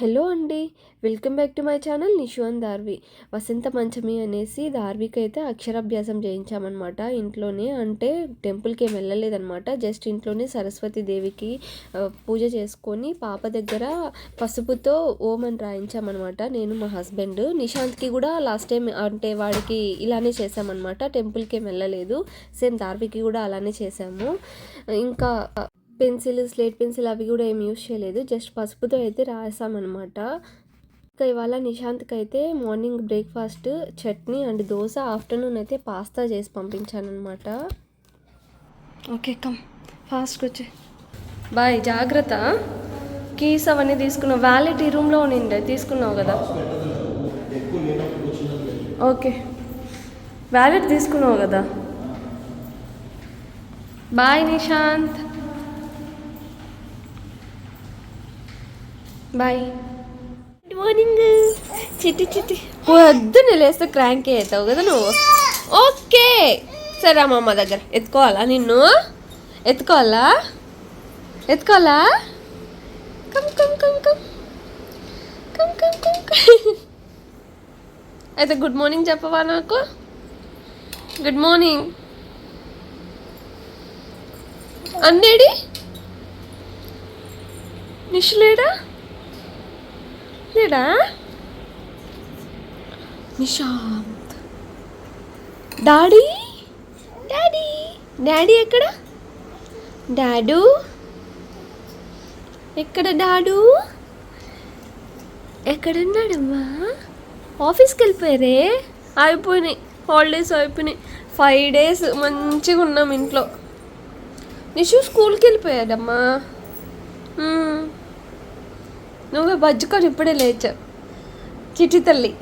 Hello అండి welcome back to my channel నిషువన్ Darvi. వసంత పంచమి అనేసి దార్వికి అయితే అక్షరాభ్యాసం చేయించామన్నమాట. ఇంట్లోనే అంటే టెంపుల్కి ఏం వెళ్ళలేదన్నమాట. జస్ట్ ఇంట్లోనే సరస్వతి దేవికి పూజ చేసుకొని పాప దగ్గర పసుపుతో ఓం అని రాయించామన్నమాట. నేను మా హస్బెండ్ నిశాంత్కి కూడా లాస్ట్ టైం అంటే వాడికి ఇలానే చేసామన్నమాట టెంపుల్కి ఏం వెళ్ళలేదు. సేమ్ దార్వికి కూడా అలానే చేసాము ఇంకా పెన్సిల్ స్లేట్ పెన్సిల్ అవి కూడా ఏం యూస్ చేయలేదు. జస్ట్ పసుపుతో అయితే రాసామన్నమాట. ఇంకా ఇవాళ నిశాంత్కి అయితే morning breakfast chutney and dosa afternoon అయితే పాస్తా చేసి పంపించానమాట ఓకే కమ్. ఫాస్ట్గా వచ్చి. బాయ్ జాగ్రత్త. కీస్ అవన్నీ తీసుకున్నావు. వ్యాలెట్ ఈ రూమ్లో ఉండిండే తీసుకున్నావు కదా. ఓకే. వ్యాలెట్ తీసుకున్నావు కదా. Bye Nishant. Bye good morning చిట్టి చిట్టి. పొద్దున్న లేస్తే క్రాంకే అవుతావు కదా నువ్వు? ఓకే. సరే అమ్మమ్మ దగ్గర. ఎత్తుకోవాలా నిన్ను? ఎత్తుకోవాలా? ఎత్తుకోవాలా? Come come come come. Come come come అయితే గుడ్ మార్నింగ్ చెప్పవా నాకు? గుడ్ మార్నింగ్ అన్నేడి? నిషులేడా? లేడా నిశాంత్. డాడీ డాడీ డాడీ ఎక్కడ? డాడు ఎక్కడ డాడు ఎక్కడున్నాడమ్మా? ఆఫీస్కి వెళ్ళిపోయారే అయిపోయినాయి. హాలిడేస్ అయిపోయినాయి. ఫైవ్ డేస్ మంచిగా ఉన్నాం ఇంట్లో. నిషు స్కూల్కి వెళ్ళిపోయాడమ్మా మ్మ్. నువ్వే బజ్జుకొని ఇప్పుడే లేచావు. చిట్టి తల్లి.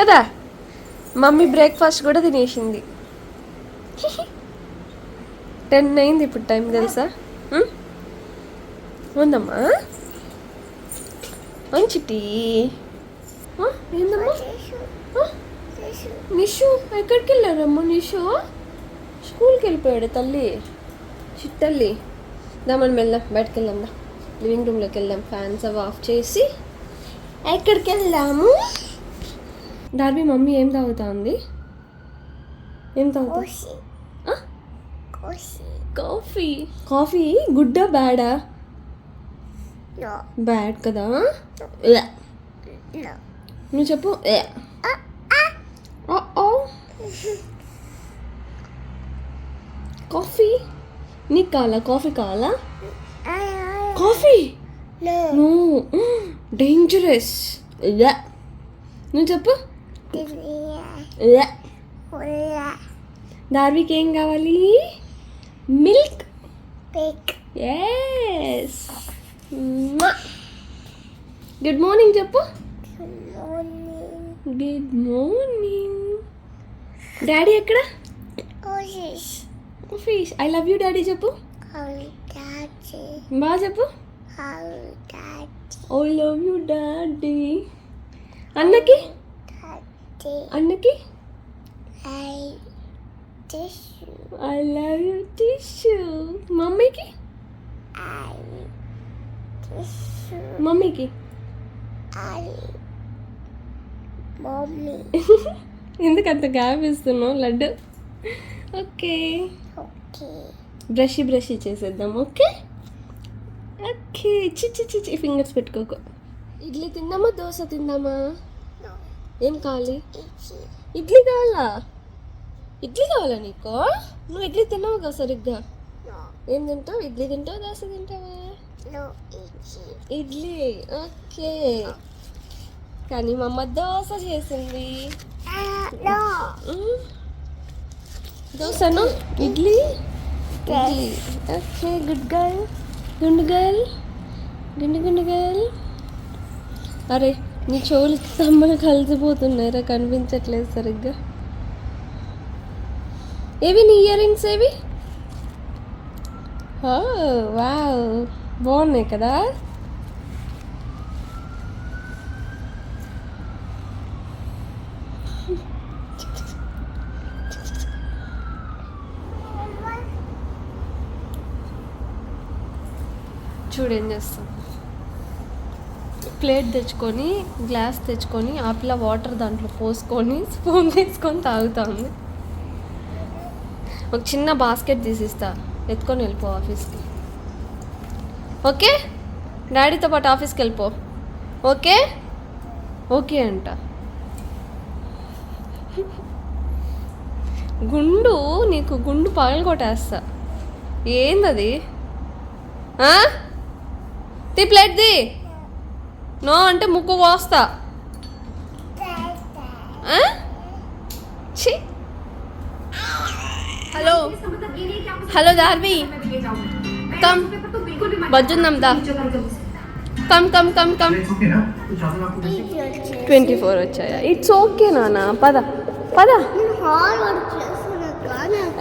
కదా? మమ్మీ బ్రేక్ఫాస్ట్ కూడా తినేసింది. టెన్ అయింది ఇప్పుడు టైం తెలుసా? ఉందమ్మా? మంచిటి ఏందమ్మా? నిషు ఎక్కడికి వెళ్ళారమ్మా నిషు? స్కూల్కి వెళ్ళిపోయాడు తల్లి. చిట్టల్లి. దా మనం వెళ్దాం బయటకు వెళ్దాం లివింగ్ రూమ్లోకి వెళ్దాం. ఫ్యాన్స్ అవి ఆఫ్ చేసి ఎక్కడికి వెళ్దాము? డార్బీ మమ్మీ ఏం తాగుతా ఉంది ఏం తాగుతా? కాఫీ కాఫీ గుడ్డా బ్యాడా? బ్యాడ్ కదా. నువ్వు చెప్పు. కాఫీ నీకు కావాలా? కాఫీ కావాలా? కాఫీ? No dangerous yeah. నువ్వు చెప్పు. దార్వికి ఏం కావాలి? మిల్క్ ఎస్ గుడ్ మార్నింగ్ చెప్పు. గుడ్ మార్నింగ్ డాడీ ఎక్కడ? Fish I love you daddy చెప్పు. బాగా చెప్పు. I love you daddy. అన్నకి? అన్నకి? I love you tissue. మమ్మీకి? మమ్మీకి? Mommy. ఎందుకు అంత గ్యాప్ ఇస్తున్నావు laddu? Okay. Okay. Brush brush చేసేద్దాం ఓకే? ఓకే చిచ్చి చిచ్చి ఫింగర్స్ పెట్టుకోకు. ఇడ్లీ తిందామా దోశ తిందామా. ఏం కావాలి. ఇడ్లీ కావాలా? ఇడ్లీ కావాలా నీకు? నువ్వు ఇడ్లీ తిన్నావు కదా సరిగ్గా. ఏం తింటావు? ఇడ్లీ తింటావు దోశ తింటావా. ఇడ్లీ ఓకే. కానీ మా అమ్మ దోశ చేసింది. Ah. దోశను? ఇడ్లీ? ఓకే గుడ్ గర్ల్ గుండు గర్ల్ గుండు గుండు గర్ల్ అరే నీ చెవులకి తమ్మలు కలిసిపోతున్నాయిరా కనిపించట్లేదు సరిగ్గా. ఏవి నీ ఇయర్ రింగ్స్ ఏవి? వావ్. బాగున్నాయి కదా? చూడు ఏం చేస్తాం? ప్లేట్ తెచ్చుకొని గ్లాస్ తెచ్చుకొని ఆ పిల్ల వాటర్ దాంట్లో పోసుకొని స్పూన్ తీసుకొని తాగుతా ఉంది. ఒక చిన్న బాస్కెట్ తీసిస్తా. ఎత్తుకొని వెళ్ళిపో ఆఫీస్కి. ఓకే? డాడీతో పాటు ఆఫీస్కి వెళ్ళిపో. ఓకే? ఓకే అంట. గుండు నీకు గుండు పగలగొట్టేస్తా. ఏందది? ఆ? తీ ప్లేట్ ది. నో అంటే ముక్కు కోస్తా. హలో. హలో దార్వి. కమ్. బజ్జుందాం దా. Come come come come. Twenty four వచ్చాయా? ఇట్స్ ఓకే నాన్న పద. పద.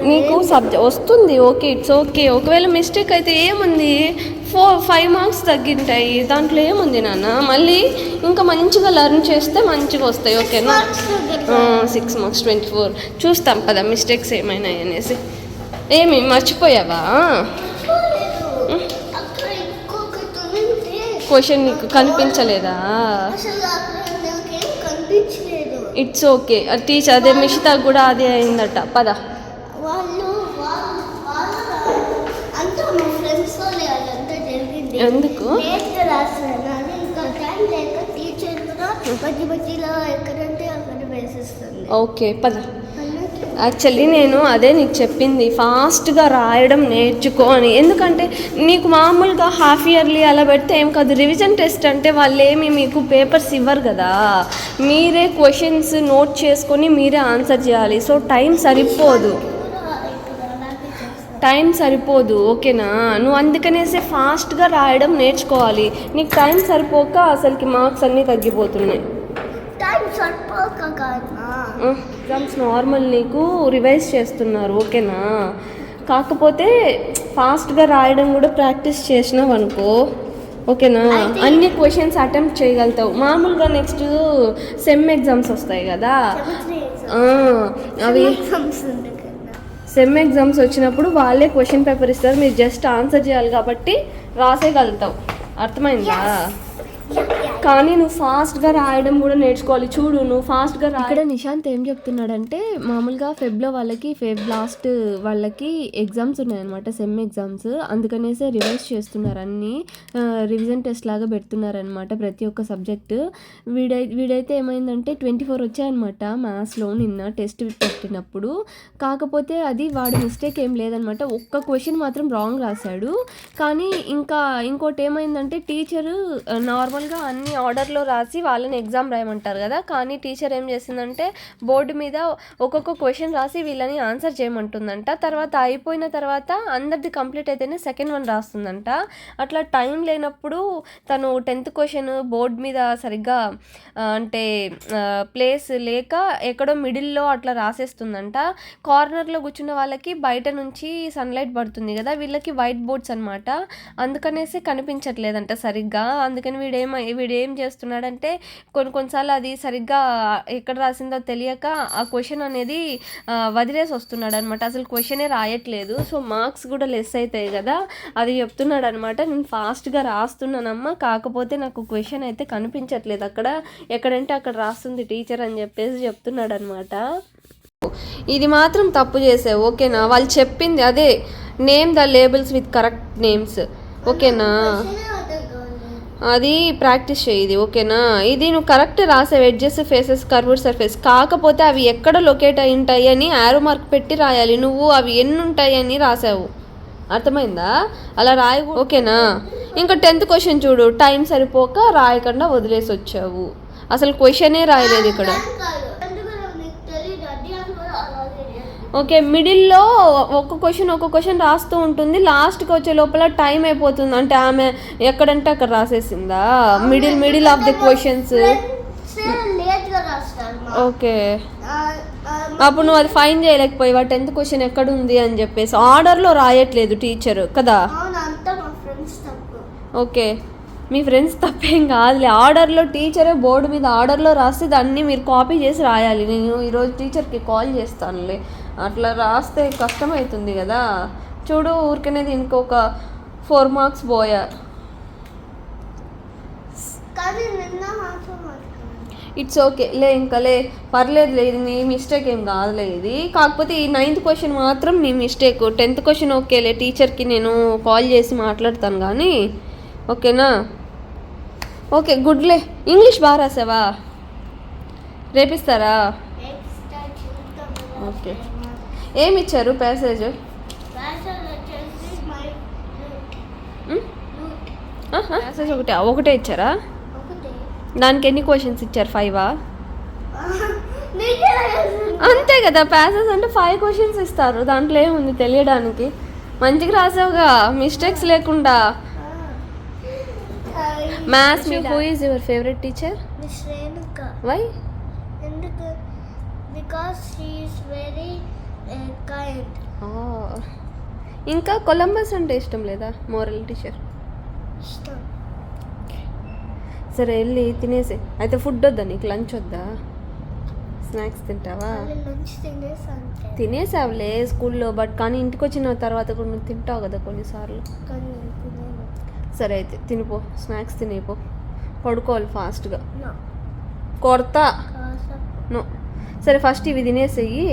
నీకు సబ్జెక్ట్ వస్తుంది ఓకే ఇట్స్ ఓకే. ఒకవేళ మిస్టేక్ అయితే ఏముంది? ఫోర్ ఫైవ్ మార్క్స్ తగ్గింటాయి. దాంట్లో ఏముంది నాన్న? మళ్ళీ ఇంకా మంచిగా లర్న్ చేస్తే మంచిగా వస్తాయి. ఓకేనా సిక్స్ మార్క్స్ ట్వంటీ ఫోర్ చూస్తాం పద మిస్టేక్స్ ఏమైనాయి అనేసి. ఏమి మర్చిపోయావా? క్వశ్చన్ నీకు కనిపించలేదా. ఇట్స్ ఓకే టీచర్ అదే మిషితా కూడా అదే అయిందట. పద. ఎందుకు? ఓకే పద. అన్నట్టు యాక్చువల్లీ నేను అదే నీకు చెప్పింది. ఫాస్ట్గా రాయడం నేర్చుకో అని. ఎందుకంటే నీకు మామూలుగా హాఫ్ ఇయర్లీ అలా పెడితే ఏం కాదు. రివిజన్ టెస్ట్ అంటే వాళ్ళు ఏమి మీకు పేపర్స్ ఇవ్వరు కదా. మీరే క్వశ్చన్స్ నోట్ చేసుకొని మీరే ఆన్సర్ చేయాలి. సో టైం సరిపోదు. టైం సరిపోదు. ఓకేనా? నువ్వు అందుకనేసే ఫాస్ట్గా రాయడం నేర్చుకోవాలి. నీకు టైం సరిపోక అసలుకి మార్క్స్ అన్నీ తగ్గిపోతున్నాయి. ఎగ్జామ్స్ నార్మల్ నీకు రివైజ్ చేస్తున్నారు ఓకేనా? కాకపోతే ఫాస్ట్గా రాయడం కూడా ప్రాక్టీస్ చేసినావు అనుకో ఓకేనా అన్ని క్వశ్చన్స్ అటెంప్ట్ చేయగలుగుతావు. మామూలుగా నెక్స్ట్ సెమ్ ఎగ్జామ్స్ వస్తాయి కదా? అవి సెమ్ ఎగ్జామ్స్ వచ్చినప్పుడు వాళ్ళే క్వశ్చన్ పేపర్ ఇస్తారు. మీరు జస్ట్ ఆన్సర్ చేయాలి కాబట్టి రాసేయగలుగుతావు. అర్థమైందా? కానీ నువ్వు ఫాస్ట్గా రాయడం కూడా నేర్చుకోవాలి. చూడు నువ్వు ఫాస్ట్గా రా ఇక్కడ నిశాంత్ ఏం చెప్తున్నాడంటే మామూలుగా ఫెబ్లో వాళ్ళకి ఫెబ్ లాస్ట్ వాళ్ళకి ఎగ్జామ్స్ ఉన్నాయన్నమాట సెమ్ ఎగ్జామ్స్ అందుకనేసే రివైజ్ చేస్తున్నారు అన్ని. రివిజన్ టెస్ట్ లాగా పెడుతున్నారనమాట ప్రతి ఒక్క సబ్జెక్ట్ వీడై వీడైతే ఏమైందంటే ట్వంటీ ఫోర్ వచ్చాయన్నమాట మ్యాథ్స్లో నిన్న టెస్ట్ పెట్టినప్పుడు. కాకపోతే అది వాడి మిస్టేక్ ఏం లేదనమాట ఒక్క క్వశ్చన్ మాత్రం రాంగ్ రాశాడు. కానీ ఇంకా ఇంకోటి ఏమైందంటే టీచరు మామూలుగా అన్ని ఆర్డర్లో రాసి వాళ్ళని ఎగ్జామ్ రాయమంటారు కదా. కానీ టీచర్ ఏం చేసిందంటే బోర్డు మీద ఒక్కొక్క క్వశ్చన్ రాసి వీళ్ళని ఆన్సర్ చేయమంటుందంట. తర్వాత అయిపోయిన తర్వాత అందరిది కంప్లీట్ అయితేనే సెకండ్ వన్ రాస్తుందంట. అట్లా టైం లేనప్పుడు తను టెన్త్ క్వశ్చన్ బోర్డు మీద సరిగ్గా అంటే ప్లేస్ లేక ఎక్కడో మిడిల్లో అట్లా రాసేస్తుందంట. కార్నర్లో కూర్చున్న వాళ్ళకి బయట నుంచి సన్లైట్ పడుతుంది కదా. వీళ్ళకి వైట్ బోర్డ్స్ అనమాట అందుకనేసి కనిపించట్లేదంట సరిగ్గా. అందుకని వీడేం వీడు ఏం చేస్తున్నాడంటే కొన్ని కొన్నిసార్లు అది సరిగ్గా ఎక్కడ రాసిందో తెలియక ఆ క్వశ్చన్ అనేది వదిలేసి వస్తున్నాడు అనమాట అసలు క్వశ్చనే రాయట్లేదు. సో మార్క్స్ కూడా లెస్ అవుతాయి కదా. అది చెప్తున్నాడు అనమాట నేను ఫాస్ట్గా రాస్తున్నానమ్మా. కాకపోతే నాకు క్వశ్చన్ అయితే కనిపించట్లేదు అక్కడ. ఎక్కడంటే అక్కడ రాస్తుంది టీచర్ అని చెప్పేసి చెప్తున్నాడు అనమాట ఇది మాత్రం తప్పు చేసావు ఓకేనా? వాళ్ళు చెప్పింది అదే. Name the labels with correct names. ఓకేనా? అది ప్రాక్టీస్ చేయది ఓకేనా? ఇది నువ్వు కరెక్ట్ రాసావు ఎడ్జెస్ ఫేసెస్ కర్వ్డ్ సర్ఫేస్. కాకపోతే అవి ఎక్కడ లొకేట్ అయి ఉంటాయి అని యారో మార్క్ పెట్టి రాయాలి. నువ్వు అవి ఎన్ని ఉంటాయి అని రాసావు. అర్థమైందా? అలా రాయ ఓకేనా? ఇంకా టెన్త్ క్వశ్చన్ చూడు. టైం సరిపోక రాయకుండా వదిలేసి వచ్చావు అసలు క్వశ్చనే రాయలేదు ఇక్కడ. ఓకే మిడిల్లో ఒక్క క్వశ్చన్ ఒక్క క్వశ్చన్ రాస్తూ ఉంటుంది. లాస్ట్కి వచ్చే లోపల టైం అయిపోతుంది. అంటే ఆమె ఎక్కడంటే అక్కడ రాసేసిందా? Middle middle of the questions. Okay. అప్పుడు నువ్వు అది ఫైన్ చేయలేకపోయావా? టెన్త్ క్వశ్చన్ ఎక్కడ ఉంది అని చెప్పేసి. ఆర్డర్లో రాయట్లేదు టీచర్ కదా? అవును అంతా మా ఫ్రెండ్స్ తప్పు. ఓకే. మీ ఫ్రెండ్స్ తప్పేం కాదులే. ఆర్డర్లో టీచరే బోర్డు మీద ఆర్డర్లో రాస్తే దాన్ని మీరు కాపీ చేసి రాయాలి. నేను ఈరోజు టీచర్కి కాల్ చేస్తానులే. అట్లా రాస్తే కష్టమవుతుంది కదా. చూడు ఊరికనేది ఇంకొక ఫోర్ మార్క్స్ పోయా. It's okay. లే ఇంకా లే పర్లేదు లే ఇది నీ మిస్టేక్ ఏం కాదులే ఇది. కాకపోతే ఈ నైన్త్ క్వశ్చన్ మాత్రం నీ మిస్టేక్. టెన్త్ క్వశ్చన్ ఓకేలే టీచర్కి నేను కాల్ చేసి మాట్లాడతాను కానీ. ఓకేనా? ఓకే గుడ్లే ఇంగ్లీష్ బాగా రాసావా? రేపిస్తారా? ఓకే. ఏమి ఇచ్చారు ప్యాసేజ్ ప్యాసేజ్ ఒకటే ఒకటే ఇచ్చారా? దానికి ఎన్ని క్వశ్చన్స్ ఇచ్చారు? ఫైవా. అంతే కదా ప్యాసెస్ అంటే ఫైవ్ క్వశ్చన్స్ ఇస్తారు. దాంట్లో ఏముంది తెలియడానికి? మంచిగా రాసావుగా మిస్టేక్స్ లేకుండా. Maths me who is your favourite teacher why ఎందుకు? Because she is very kind ఇంకా కొలంబస్ అంటే ఇష్టం లేదా? మోరల్ టీచర్ ఇష్టం. సరే వెళ్ళి తినేసి. అయితే ఫుడ్ వద్దా నీకు? లంచ్ వద్దా? స్నాక్స్ తింటావా? తినేసావులే స్కూల్లో బట్ కానీ ఇంటికి వచ్చిన తర్వాత కూడా నువ్వు తింటావు కదా కొన్నిసార్లు. సరే అయితే తినిపో. స్నాక్స్ తినేపో. పడుకోవాలి ఫాస్ట్గా. కొడతా. సరే ఫస్ట్ ఇవి తినేసేయి.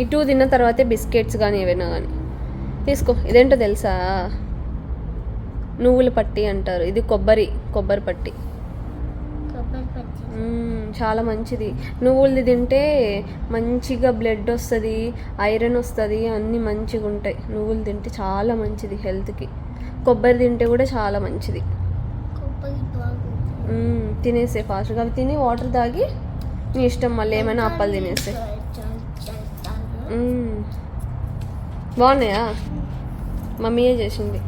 ఈ టూ తిన్న తర్వాతే బిస్కెట్స్ కానీ ఏవైనా కానీ తీసుకో ఇదేంటో తెలుసా? నువ్వుల పట్టి అంటారు. ఇది కొబ్బరి కొబ్బరి పట్టి. చాలా మంచిది. నువ్వులది తింటే మంచిగా బ్లడ్ వస్తుంది ఐరన్ వస్తుంది అన్నీ మంచిగా ఉంటాయి. నువ్వులు తింటే చాలా మంచిది హెల్త్కి. కొబ్బరి తింటే కూడా చాలా మంచిది. తినేసే ఫాస్ట్గా. అవి తిని వాటర్ తాగి నీ ఇష్టం మళ్ళీ ఏమైనా అప్పాలు తినేసే. బాగున్నాయా? మమ్మీయే చేసింది?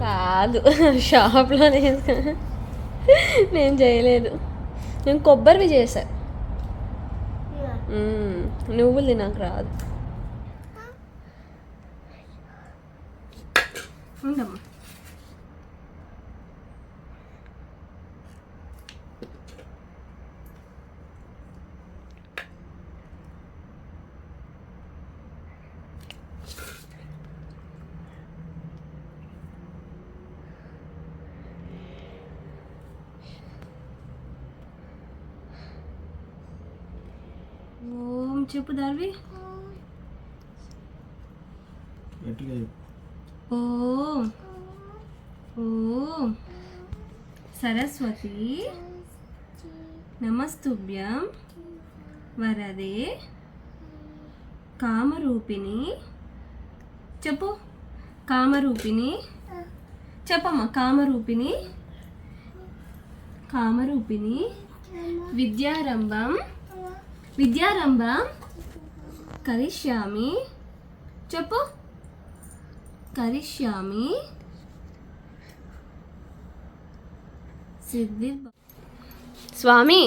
కాదు షాప్లో నేను చేయలేదు. నేను కొబ్బరివి చేశా. మ్మ్. నువ్వులది నాకు రాదు. ఉండమ్మా ఓం చెప్పు దార్వి. ఓం ఓం సరస్వతి నమస్తుభ్యం వరదే కామరూపిణి చెప్పు కామరూపిణి చెప్పమ్మా కామరూపిణి కామరూపిణి విద్యారంభం విద్యారంభం కరిష్యామి చెప్పు. కరిష్యామి సిద్ధి స్వామి